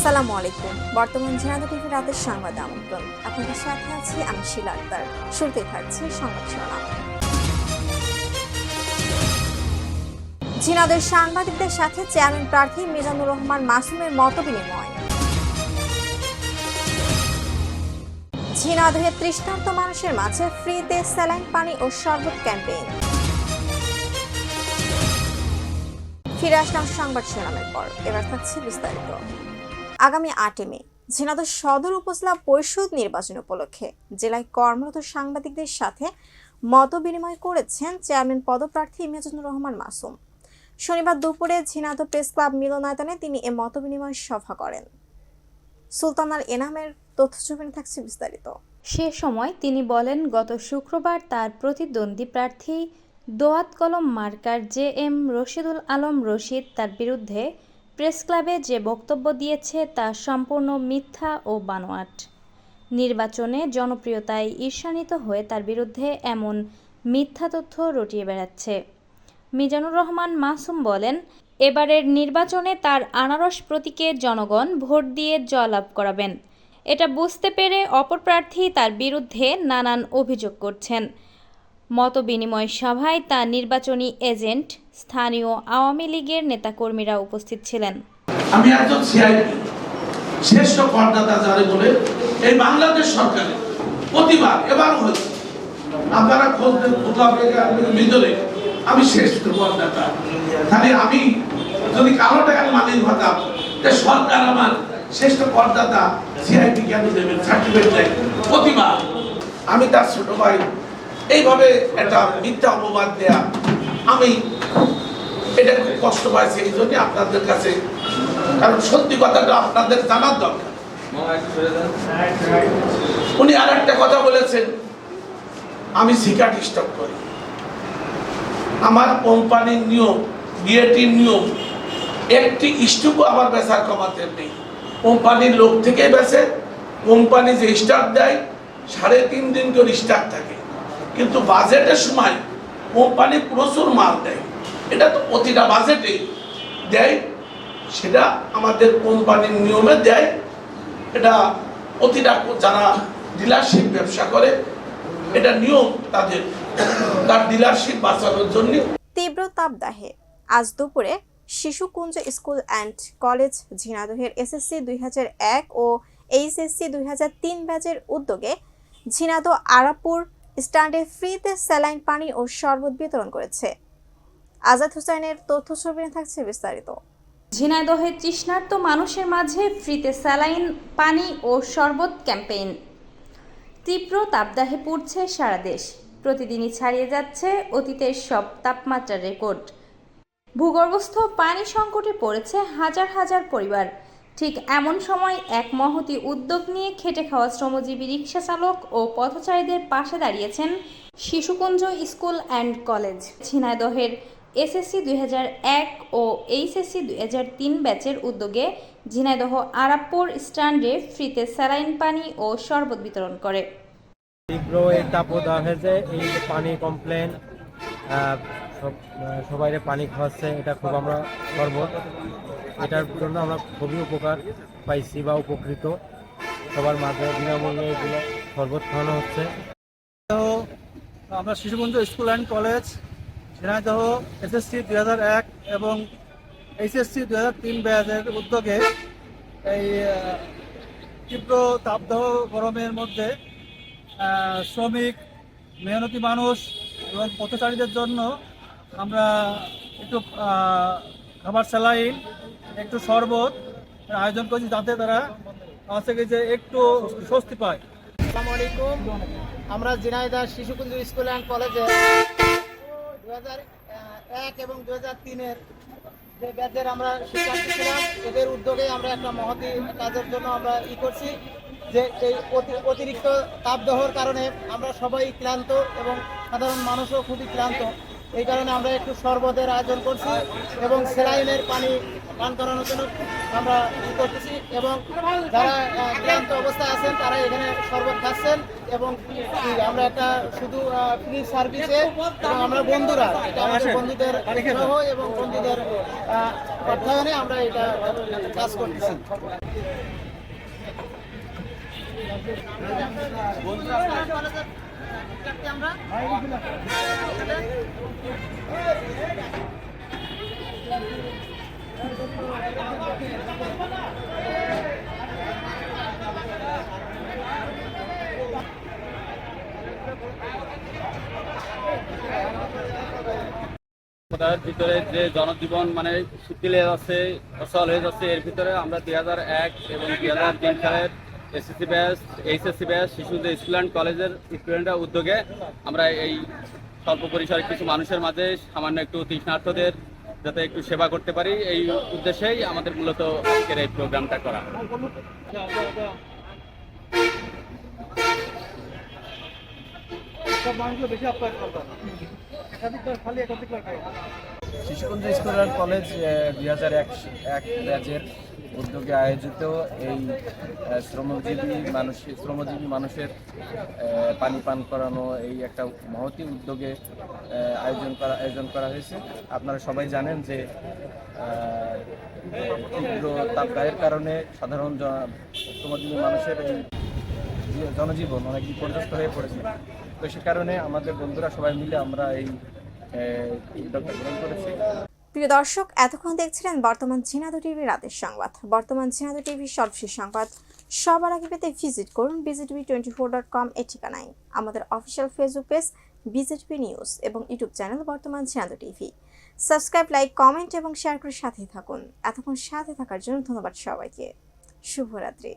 আসসালামু আলাইকুম। বর্তমান ঝিনাইদহ টিভি রাতের সংবাদ আমন্ত্রণ। আপনাদের সাথে আছি আমি শিলা আক্তার। শুরুতে থাকছে সংবাদ শিরোনাম। ঝিনাইদহের সাংবাদিকদের সাথে চেয়ারম্যান প্রার্থী মিজানুর রহমান মাসুমের মত বিনিময় ঝিনাইদহের তৃষ্ণার্ত মানুষের মাঝে ফ্রিতে স্যালাইন পানি ও শরবত ক্যাম্পেইন। ফিরে আসলাম সংবাদ শিরোনামের পর। এবার থাকছে বিস্তারিত। আগামী আটই মে, ঝিনাইদহ সদর উপজেলা পরিষদ নির্বাচন উপলক্ষে জেলায় কর্মরত সাংবাদিকদের সাথে মত বিনিময় করেছেন চেয়ারম্যান পদপ্রার্থী মিজানুর রহমান মাসুম। শনিবার দুপুরে ঝিনাইদহ প্রেস ক্লাব মিলনায়তনে তিনি এ মত বিনিময় সভা করেন। সুলতানার এনামের তথ্য ছবিতে থাকছে বিস্তারিত। সে সময় তিনি বলেন, গত শুক্রবার তার প্রতিদ্বন্দ্বী প্রার্থী দোয়াত কলম মার্কার জে এম রশিদুল আলম রশিদ তার বিরুদ্ধে প্রেস ক্লাবে যে বক্তব্য দিয়েছে তা সম্পূর্ণ মিথ্যা ও বানোয়াট। নির্বাচনে জনপ্রিয়তায় ঈর্ষান্বিত হয়ে তার বিরুদ্ধে এমন মিথ্যা তথ্য রটিয়ে বেড়াচ্ছে। মিজানুর রহমান মাসুম বলেন, এবারের নির্বাচনে তার আনারস প্রতীকে জনগণ ভোট দিয়ে জয়লাভ করাবেন। এটা বুঝতে পেরে অপর প্রার্থী তার বিরুদ্ধে নানান অভিযোগ করছেন। মতবিনিময় সভায় তার নির্বাচনী এজেন্ট, স্থানীয় আওয়ামী লীগের নেতাকর্মীরা উপস্থিত ছিলেন। আমি একজন শ্রেষ্ঠ করদাতা যারে বলে এই বাংলাদেশ সরকারের প্রতিবার এবার হয়েছে। আপনারা খোঁজ ভিতরে। আমি শ্রেষ্ঠ করদাতা। খালি আমি যদি কালো টাকার মালিক হতাম সরকার আমার শ্রেষ্ঠ করদাতা, সিআইপি কেন দেবেন সার্টিফিকেট দেয়। প্রতিবার আমি তার ছোট ভাই এইভাবে একটা মিথ্যা অপবাদ দেয়া, আমি এটা খুব কষ্ট পাইছি এই জন্য আপনাদের কাছে, কারণ সত্যি কথাটা আপনাদের জানার দরকার। উনি আর একটা কথা বলেছেন, আমি সিকাট স্টক করি। আমার কোম্পানির নিয়ম, বিএটির নিয়ম, একটি স্টুকও আমার বেচার কমাতে নেই। কোম্পানির লোক থেকে বেচে, কোম্পানি যে স্টাক দেয়, সাড়ে তিন দিন করে স্টাক থাকে। কিন্তু বাজেটের সময় কোম্পানি প্রচুর মাল দেয়। এটা তো প্রতিটা বাজেটে দেয়, সেটা আমাদের কোম্পানির নিয়মে দেয়। এটা প্রতিটা যারা ডিলারশিপ ব্যবসা করে, এটা নিয়ম তাদের, তার ডিলারশিপ বাঁচানোর জন্য। তীব্র তাপদাহে আজ দুপুরে শিশুকুঞ্জ স্কুল অ্যান্ড কলেজ ঝিনাইদহের এসএসসি দুই হাজার এক ও এইচএসসি দুই হাজার তিন ব্যাচের উদ্যোগে ঝিনাইদহ আরাপুর স্ট্যান্ডে ফ্রিতে স্যালাইন পানি ও শরবত বিতরণ করেছে। আজাদ হোসেনের তথ্য ছবি থাকছে বিস্তারিত। ঝিনাইদহে তৃষ্ণার্ত মানুষের মাঝে ফ্রিতে স্যালাইন, পানি ও শরবত ক্যাম্পেইন। তীব্র তাপদাহে পড়ছে সারা দেশ। প্রতিদিনই ছাড়িয়ে যাচ্ছে অতীতের সব তাপমাত্রার রেকর্ড। ভূগর্ভস্থ পানি সংকটে পড়েছে হাজার হাজার পরিবার। ঠিক এমন সময় এক মহতি উদ্যোগ নিয়ে খেটে খাওয়া শ্রমজীবী রিক্সা চালক ও পথচারীদের পাশে দাঁড়িয়েছেন শিশুকুঞ্জ স্কুল অ্যান্ড কলেজ, ঝিনাইদহের এসএসসি দুই এক ও এইচএসসি দুই তিন ব্যাচের উদ্যোগে ঝিনাইদহ আরাপ্পুর স্ট্যান্ডে ফ্রিতে স্যালাইন পানি ও শরবত বিতরণ করে। এই এই পানি কমপ্লেন সবাই পানি খাওয়াচ্ছে, এটা খুব আমরা গর্ব। এটার জন্য আমরা খুবই উপকার পাইছি বা উপকৃত। সবার মাঝে বিনামূল্যে এগুলো শরবত খাওয়ানো হচ্ছে। আমরা Shishubandhu school and college, Jhenaidah SSC দুই হাজার এক এবং এইচএসসি দুই হাজার তিন ব্যাচের উদ্যোগে এই তীব্র তাপদাহ গরমের মধ্যে শ্রমিক, মেহনতি মানুষ এবং পথচারীদের জন্য আমরা একটু খাবার স্যালাইন একটু শরবত আয়োজন করছি যাতে তারা আমার থেকে যে একটু স্বস্তি পায়। আসসালামু আলাইকুম। আমরা জিনাইদা শিশুকুঞ্জ স্কুল অ্যান্ড কলেজে দু এক এবং দু হাজার তিনের যে ব্যাচের আমরা শিক্ষার্থী ছিলাম, এদের উদ্যোগে আমরা একটা মহতি কাজের জন্য আমরা ই করছি যে এই অতি- অতিরিক্ত তাপদহর কারণে আমরা সবাই ক্লান্ত এবং সাধারণ মানুষও খুবই ক্লান্ত। এই কারণে আমরা একটু শরবতের আয়োজন করছি এবং সেলাইনের পানি পান করানোর জন্য আমরা ই করতেছি এবং যারা ক্লান্ত অবস্থায় আছেন তারা এখানে শরবত খাচ্ছেন এবং আমরা একটা শুধু ফ্রি সার্ভিসে এবং আমরা বন্ধুরা এটা আমাদের বন্ধুদের উৎসাহ এবং বন্ধুদের অর্থায়নে আমরা এটা কাজ করতেছি। তার ভিতরে যে জনজীবন মানে শিথিল হয়ে যাচ্ছে অসল হয়ে যাচ্ছে, এর ভিতরে আমরা দুই হাজার এক এবং দুই হাজার তিন সালের এসএসসি ব্যাচ এইচএসসি ব্যাচ শিশুদের স্কুল অ্যান্ড কলেজের স্টুডেন্টরা উদ্যোগে আমরা এই স্বল্প পরিসরে কিছু মানুষের মাঝে সামান্য একটু তৃষ্ণার্থদের যাতে একটু সেবা করতে পারি এই উদ্দেশ্যেই আমাদের মূলত আজকের এই প্রোগ্রামটা করা। শিশুকুঞ্জ স্কুল অ্যান্ড কলেজ দুই হাজার এক এক ব্যাচের উদ্যোগে আয়োজিত এই শ্রমজীবী মানুষ, শ্রমজীবী মানুষের পানি পান করানো এই একটা মহতি উদ্যোগে আয়োজন করা আয়োজন করা হয়েছে। আপনারা সবাই জানেন যে তীব্র তাপদাহের কারণে সাধারণ শ্রমজীবী মানুষের জনজীবন অনেক বিপর্যস্ত হয়ে পড়েছে। তো সে কারণে আমাদের বন্ধুরা সবাই মিলে আমরা এই উদ্যোগটা গ্রহণ করেছি। প্রিয় দর্শক, এতক্ষণ দেখছিলেন বর্তমান ঝিনাদু টিভি রাতের সংবাদ। বর্তমান ঝিনাদু টিভির সর্বশেষ সংবাদ সবার আগে পেতে ভিজিট করুন BGTV twenty four dot com এ ঠিকানায়। আমাদের official Facebook page BGTV news এবং ইউটিউব চ্যানেল বর্তমান ঝিনাদু টিভি। সাবস্ক্রাইব লাইক কমেন্ট এবং শেয়ার করে সাথেই থাকুন। এতক্ষণ সাথে থাকার জন্য ধন্যবাদ সবাইকে। শুভরাত্রি।